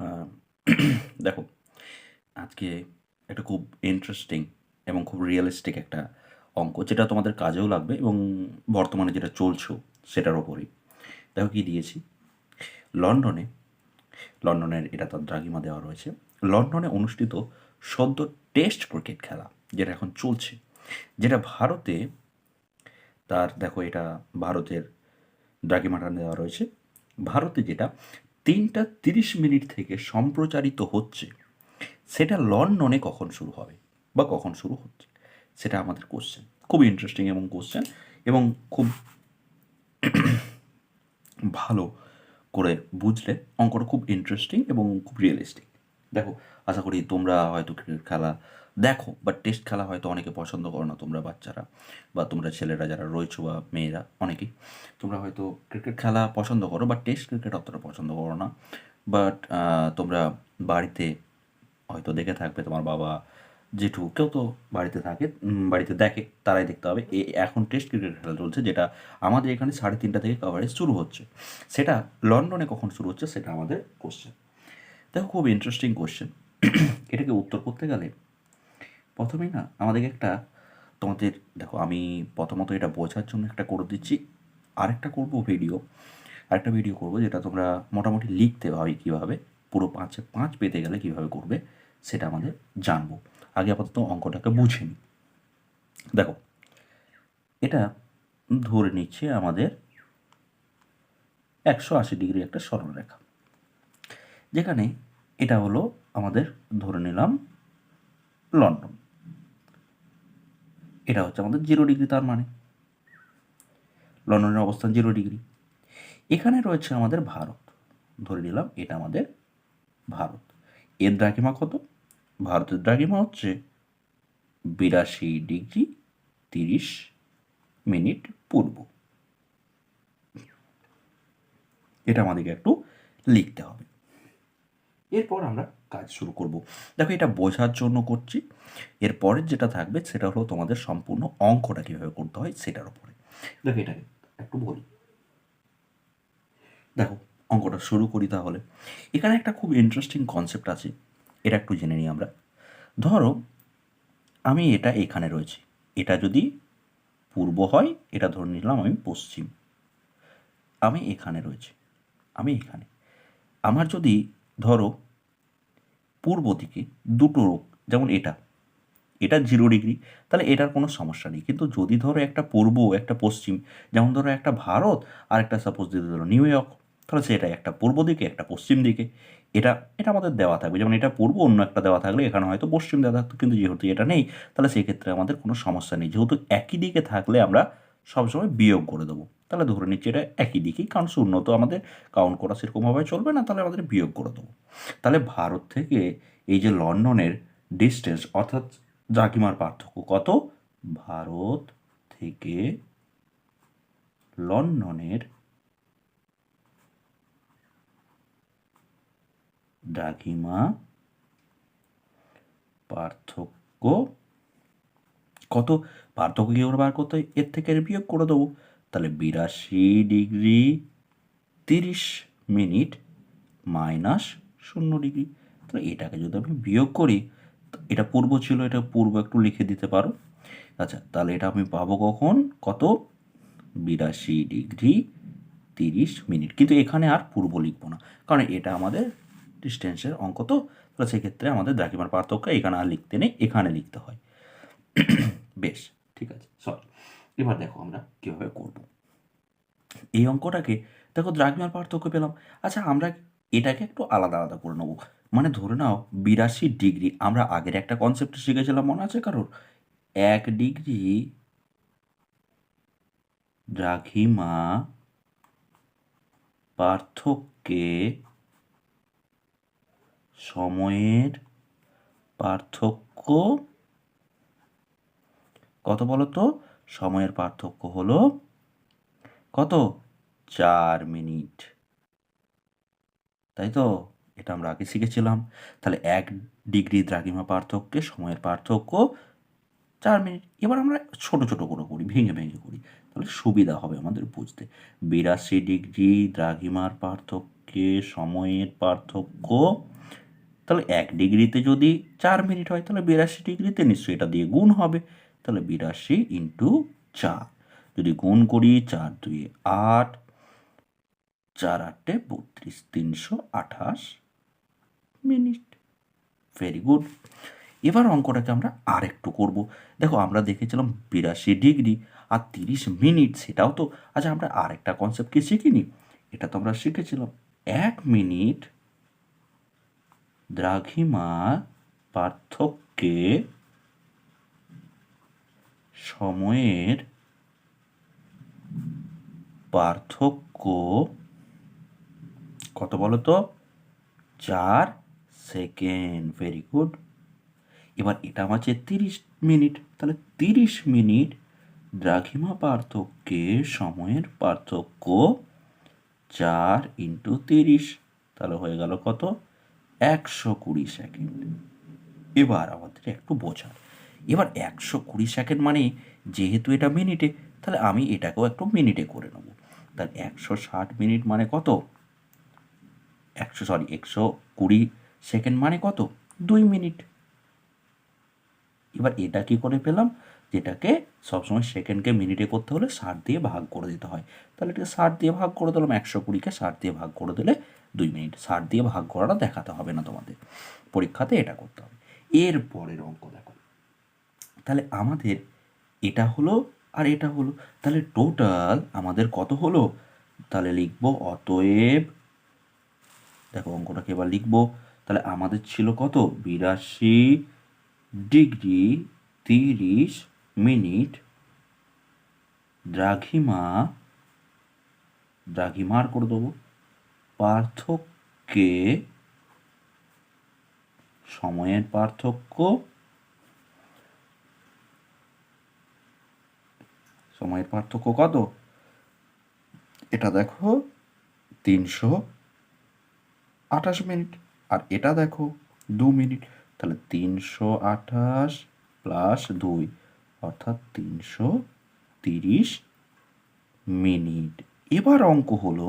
দেখো, আজকে একটা খুব ইন্টারেস্টিং এবং খুব রিয়েলিস্টিক একটা অঙ্ক, যেটা তোমাদের কাজেও লাগবে এবং বর্তমানে যেটা চলছেও সেটার ওপরই। দেখো কি দিয়েছি। লন্ডনে, লন্ডনের এটা তার দ্রাঘিমা দেওয়া রয়েছে। লন্ডনে অনুষ্ঠিত সদ্য টেস্ট ক্রিকেট খেলা, যেটা এখন চলছে, যেটা ভারতে তার, দেখো এটা ভারতের দ্রাঘিমাটা দেওয়া রয়েছে। ভারতে যেটা তিনটা তিরিশ মিনিট থেকে সম্প্রচারিত হচ্ছে। সেটা লন্ডনে কখন শুরু হবে বা কখন শুরু হচ্ছে? সেটা আমাদের কোশ্চেন খুব ইন্টারেস্টিং এবং কোশ্চেন এবং খুব ভালো করে বুঝলে অঙ্কটা খুব ইন্টারেস্টিং এবং খুব রিয়েলিস্টিক দেখো, আশা করি তোমরা হয়তো ক্রিকেট খেলা দেখো বা টেস্ট খেলা হয়তো অনেকে পছন্দ করো না তোমরা বাচ্চারা বা তোমরা ছেলেরা যারা রয়েছো বা মেয়েরা, অনেকেই। তোমরা হয়তো ক্রিকেট খেলা পছন্দ করো বা টেস্ট ক্রিকেট অতটা পছন্দ করো না। বাট তোমরা বাড়িতে হয়তো দেখে থাকবে তোমার বাবা জেঠু, কেউ তো বাড়িতে থাকে বাড়িতে দেখে, তারাই দেখতে হবে এ, এখন টেস্ট ক্রিকেট খেলা চলছে, যেটা আমাদের এখানে সাড়ে তিনটা থেকে কভারেজ শুরু হচ্ছে। সেটা লন্ডনে কখন শুরু হচ্ছে, সেটা আমাদের কোশ্চেন দেখো, খুব ইন্টারেস্টিং কোশ্চেন এটাকে উত্তর করতে গেলে প্রথমেই না, আমাদেরকে একটা তোমাদের, দেখো, আমি প্রথমত এটা বোঝার জন্য একটা করে দিচ্ছি। আরেকটা করব ভিডিও আরেকটা ভিডিও করব যেটা তোমরা মোটামুটি লিখতে হবে কীভাবে, পুরো পাঁচে, পাঁচ পেতে গেলে কীভাবে করবে, সেটা আমাদের জানব। আগে আপাতত অঙ্কটাকে বুঝে নিই। দেখো, এটা ধরে নিচ্ছে আমাদের একশো আশি ডিগ্রি একটা সরলরেখা। যেখানে এটা হলো আমাদের ধরে নিলাম লন্ডন। এটা হচ্ছে আমাদের জিরো ডিগ্রি তার মানে। লন্ডনের অবস্থান জিরো ডিগ্রি এখানে রয়েছে আমাদের ভারত। ধরে নিলাম এটা আমাদের ভারত। এর দ্রাঘিমা কত? ভারতের দ্রাঘিমা হচ্ছে বিরাশি ডিগ্রি তিরিশ মিনিট পূর্ব। এটা আমাদেরকে একটু লিখতে হবে। এরপর আমরা কাজ শুরু করব। দেখো, এটা বোঝার জন্য করছি। এরপরের যেটা থাকবে সেটা হলো তোমাদের সম্পূর্ণ অঙ্কটা কীভাবে করতে হয় সেটার উপরে। দেখো এটাকে একটু বলি। দেখো, অঙ্কটা শুরু করি তাহলে। এখানে একটা খুব ইন্টারেস্টিং কনসেপ্ট আছে, এটা একটু জেনে নিই আমরা। ধরো, আমি এটা এখানে রয়েছে। এটা যদি পূর্ব হয়, এটা ধরে নিলাম আমি পশ্চিম। আমি এখানে রয়েছে। আমি এখানে। আমার যদি ধরো, পূর্ব দিকে দুটো রোগ, যেমন এটা। এটা জিরো ডিগ্রি তাহলে এটার কোনো সমস্যা নেই। কিন্তু যদি ধরো একটা পূর্ব, একটা পশ্চিম, যেমন ধরো একটা ভারত আর একটা সাপোজ দিতে ধরো নিউ ইয়র্ক তাহলে সেটা একটা পূর্ব দিকে, একটা পশ্চিম দিকে। এটা এটা আমাদের দেওয়া থাকবে। যেমন এটা পূর্ব, অন্য একটা দেওয়া থাকলে এখানে হয়তো পশ্চিম দেওয়া থাকতো, কিন্তু যেহেতু এটা নেই, তাহলে সেক্ষেত্রে আমাদের কোনো সমস্যা নেই। যেহেতু একই দিকে থাকলে আমরা সবসময় বিয়োগ করে দেবো। তাহলে ধরে নিচ্ছি এটা একই দিকেই, কারণ শূন্য তো আমাদের কাউন্ট করা সেরকমভাবে চলবে না, তাহলে আমাদের বিয়োগ করে দেবো। তাহলে ভারত থেকে এই যে লন্ডনের ডিস্টেন্স অর্থাৎ দ্রাঘিমার পার্থক্য কত? ভারত থেকে লন্ডনের দ্রাঘিমা পার্থক্য কত? পার্থক্য কী করে বার করতে হয়? এর থেকে বিয়োগ করে দেবো। তাহলে বিরাশি ডিগ্রি তিরিশ মিনিট মাইনাস শূন্য ডিগ্রি। তাহলে এটাকে যদি আমি বিয়োগ করি এটা পূর্ব ছিল, এটা পূর্ব একটু লিখে দিতে পারো। আচ্ছা তাহলে এটা আমি পাবো কখন? কত? বিরাশি ডিগ্রি তিরিশ মিনিট। কিন্তু এখানে আর পূর্ব লিখব না, কারণ এটা আমাদের ডিস্টেন্সের অঙ্ক। তো তাহলে সেক্ষেত্রে আমাদের দ্রাঘিমার পার্থক্য এখানে আর লিখতে নেই, এখানে লিখতে হয়। বেশ, ঠিক আছে সরি এবার দেখো আমরা কীভাবে করব। এই অঙ্কটাকে, দেখো দ্রাঘিমার পার্থক্য পেলাম। আচ্ছা আমরা এটাকে একটু আলাদা আলাদা করে নেব। মানে ধরে নাও, বিরাশি ডিগ্রি, আমরা আগের একটা কনসেপ্ট শিখেছিলাম, মনে আছে কারোর? এক ডিগ্রি দ্রাঘিমা পার্থক্যে সময়ের পার্থক্য কত বলো তো সময়ের পার্থক্য হলো কত? চার মিনিট। তাই তো? এটা আমরা আগে শিখেছিলাম। তাহলে এক ডিগ্রি দ্রাঘিমা পার্থক্যে সময়ের পার্থক্য চার মিনিট। এবার আমরা ছোট ছোট করে করি, ভেঙে ভেঙে করি। তাহলে সুবিধা হবে আমাদের বুঝতে। বিরাশি ডিগ্রি দ্রাঘিমার পার্থক্যে সময়ের পার্থক্য। তাহলে এক ডিগ্রিতে যদি চার মিনিট হয়, তাহলে বিরাশি ডিগ্রিতে নিশ্চয়ই এটা দিয়ে গুণ হবে। তাহলে বিরাশি ইন্টু চার। যদি গুণ করি চার দুই আট, চার আটে বত্রিশ, তিনশো আঠাশ মিনিট। ভেরি গুড এবার অঙ্কটাকে আমরা আর একটু করব। দেখো, আমরা দেখেছিলাম বিরাশি ডিগ্রি আর তিরিশ মিনিট, সেটাও তো আচ্ছা আমরা আরেকটা কনসেপ্ট কি শিখিনি? এটা তো আমরা শিখেছিলাম। এক মিনিট দ্রাঘিমা পার্থক্যে সময়ের পার্থক্য কত বলো তো? চার সেকেন্ড ভেরি গুড এবার এটা হচ্ছে তিরিশ মিনিট, তাহলে তিরিশ মিনিট দ্রাঘিমা পার্থক্যে সময়ের পার্থক্য চার ইন্টু তিরিশ, তাহলে হয়ে গেল কত? একশো কুড়ি সেকেন্ড। এবার আমাদের একটু বোঝার এবার একশো কুড়ি সেকেন্ড মানে যেহেতু এটা মিনিটে, তাহলে আমি এটাকেও একটু মিনিটে করে নেব। তাহলে একশো ষাট মিনিট মানে কত? একশো, সরি, একশো কুড়ি সেকেন্ড মানে কত? দুই মিনিট। এবার এটা কি করে পেলাম? যেটাকে সবসময় সেকেন্ডকে মিনিটে করতে হলে ষাট দিয়ে ভাগ করে দিতে হয়। তাহলে এটাকে ষাট দিয়ে ভাগ করে দিলাম, একশো কুড়িকে ষাট দিয়ে ভাগ করে দিলে দুই মিনিট। ষাট দিয়ে ভাগ করাটা দেখাতে হবে না তোমাদের। পরীক্ষাতে এটা করতে হবে। এর পরের অঙ্ক দেখো। তাহলে আমাদের এটা হলো আর এটা হলো, তাহলে টোটাল আমাদের কত হলো? তাহলে লিখব অতএব, দেখো অঙ্কটাকে এবার লিখব, তাহলে আমাদের ছিল কত? বিরাশি ডিগ্রি তিরিশ মিনিট। দ্রাঘিমা, দ্রাঘিমার করে দেবো। পার্থক্যে, সময়ের পার্থক্য সময়ের পার্থক্য কত? এটা দেখো তিনশো আঠাশ মিনিট। আর এটা দেখো দু মিনিট। তাহলে তিনশো আঠাশ প্লাস দুই, অর্থাৎ তিনশো তিরিশ মিনিট। এবার অঙ্ক হলো,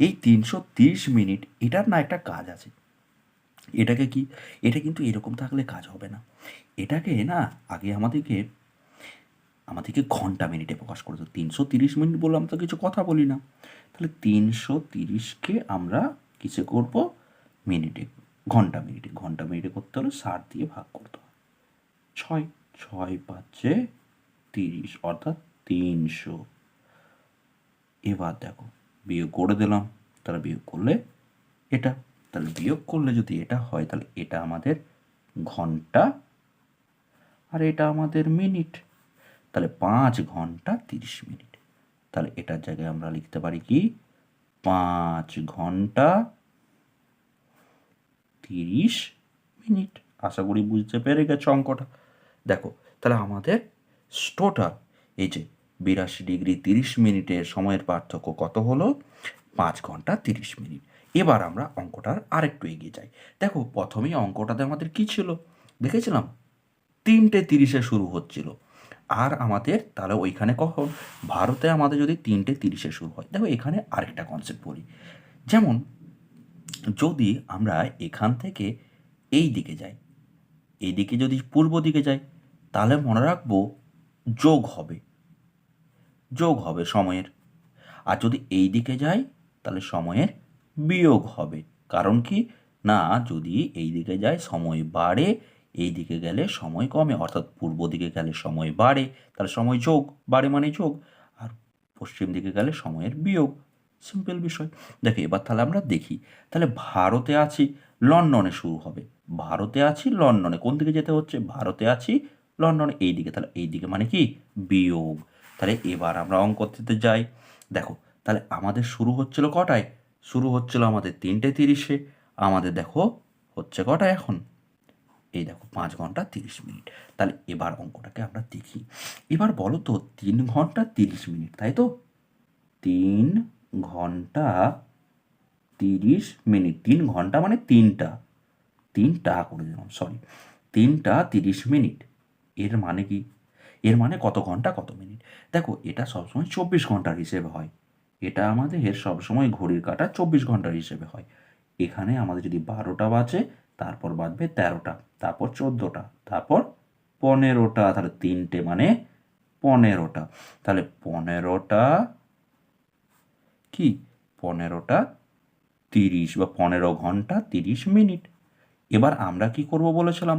এই তিনশো তিরিশ মিনিট, এটার না একটা কাজ আছে। এটাকে কি? এটা কিন্তু এরকম থাকলে কাজ হবে না। এটাকে না আগে আমাদেরকে আমাদেরকে ঘণ্টা মিনিটে প্রকাশ করে তো তিনশো তিরিশ মিনিট বললাম তো কিছু কথা বলি না। তাহলে তিনশো তিরিশকে আমরা কিসে করব? মিনিটে, ঘণ্টা মিনিটে। ঘণ্টা মিনিটে করতে হলে ষাট দিয়ে ভাগ করতে হয় ছয় ছয় পাঁচে তিরিশ, অর্থাৎ তিনশো। এবার দেখো, বিয়োগ করে দিলাম, তাহলে বিয়োগ করলে এটা। তাহলে বিয়োগ করলে যদি এটা হয়, তাহলে এটা আমাদের ঘণ্টা, আর এটা আমাদের মিনিট। তাহলে পাঁচ ঘণ্টা তিরিশ মিনিট। তাহলে এটার জায়গায় আমরা লিখতে পারি কি? পাঁচ ঘণ্টা তিরিশ মিনিট। আশা করি বুঝতে পেরে গেছো অঙ্কটা। দেখো, তাহলে আমাদের টোটাল এই যে বিরাশি ডিগ্রি তিরিশ মিনিটের সময়ের পার্থক্য কত হলো? পাঁচ ঘণ্টা তিরিশ মিনিট। এবার আমরা অঙ্কটার আরেকটু এগিয়ে যাই। দেখো, প্রথমেই অঙ্কটাতে আমাদের কি ছিল? দেখেছিলাম? তিনটে তিরিশে শুরু হচ্ছিল। আর আমাদের তাহলে ওইখানে কখন? ভারতে আমাদের যদি তিনটে তিরিশে শুরু হয়। দেখো এখানে আরেকটা কনসেপ্ট বলি যেমন, যদি আমরা এখান থেকে এই দিকে যাই, এই দিকে যদি পূর্ব দিকে যাই, তাহলে মনে রাখব যোগ হবে। যোগ হবে সময়ের। আর যদি এই দিকে যাই, তাহলে সময়ের বিয়োগ হবে। কারণ কি? না, যদি এই দিকে যায় সময় বাড়ে এই দিকে গেলে সময় কমে, অর্থাৎ পূর্ব দিকে গেলে সময় বাড়ে, তাহলে সময় যোগ, বাড়ে মানে যোগ, আর পশ্চিম দিকে গেলে সময়ের বিয়োগ। সিম্পল বিষয়। দেখো, এবার তাহলে আমরা দেখি, তাহলে ভারতে আছি, লন্ডনে শুরু হবে। ভারতে আছি, লন্ডনে। কোন দিকে যেতে হচ্ছে? ভারতে আছি, লন্ডনে। এই দিকে, তাহলে এই দিকে মানে কি? বিয়োগ। তাহলে এবার আমরা অঙ্ক করতে যাই। দেখো, তাহলে আমাদের শুরু হচ্ছিল কটায়? শুরু হচ্ছিল আমাদের তিনটে তিরিশে। আমাদের দেখো, হচ্ছে কটায় এখন? এই দেখো পাঁচ ঘণ্টা তিরিশ মিনিট। তাহলে এবার অঙ্কটাকে আমরা দেখি। এবার বলো তো, তিন ঘণ্টা তিরিশ মিনিট, তাই তো? তিন ঘণ্টা তিরিশ মিনিট। তিন ঘণ্টা মানে তিনটা। তিনটা করে দিলাম সরি তিনটা তিরিশ মিনিট। এর মানে কি? এর মানে কত ঘণ্টা, কত মিনিট? দেখো, এটা সবসময় চব্বিশ ঘণ্টার হিসেবে হয়। এটা আমাদের সবসময় ঘড়ির কাটা চব্বিশ ঘণ্টার হিসেবে হয়। এখানে আমাদের যদি বারোটা বাজে তারপর বাজবে তেরোটা, তারপর চোদ্দোটা, তারপর পনেরোটা, তাহলে তিনটে মানে পনেরোটা। তাহলে পনেরোটা কি? পনেরোটা তিরিশ বা পনেরো ঘণ্টা তিরিশ মিনিট। এবার আমরা কি করব বলেছিলাম?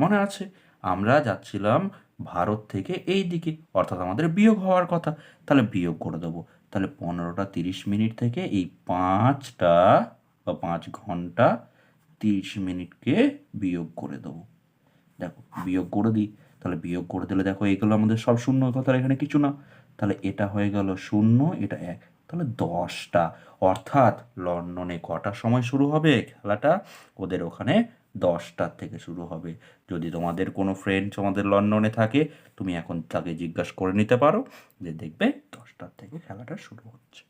মনে আছে? আমরা যাচ্ছিলাম ভারত থেকে এই দিকে, অর্থাৎ আমাদের বিয়োগ হওয়ার কথা। তাহলে বিয়োগ করে দেবো। তাহলে পনেরোটা তিরিশ মিনিট থেকে এই পাঁচটা বা পাঁচ ঘণ্টা তিরিশ মিনিটকে বিয়োগ করে দেবো। দেখো, বিয়োগ করে দিই, তাহলে বিয়োগ করে দিলে দেখো এগুলো আমাদের সব শূন্য কথা এখানে কিছু না। তাহলে এটা হয়ে গেল শূন্য, এটা এক, তাহলে দশটা। অর্থাৎ লন্ডনে কটার সময় শুরু হবে খেলাটা? ওদের ওখানে দশটার থেকে শুরু হবে। যদি তোমাদের কোনো ফ্রেন্ড তোমাদের লন্ডনে থাকে, তুমি এখন তাকে জিজ্ঞাসা করে নিতে পারো যে দেখবে দশটার থেকে খেলাটা শুরু হচ্ছে।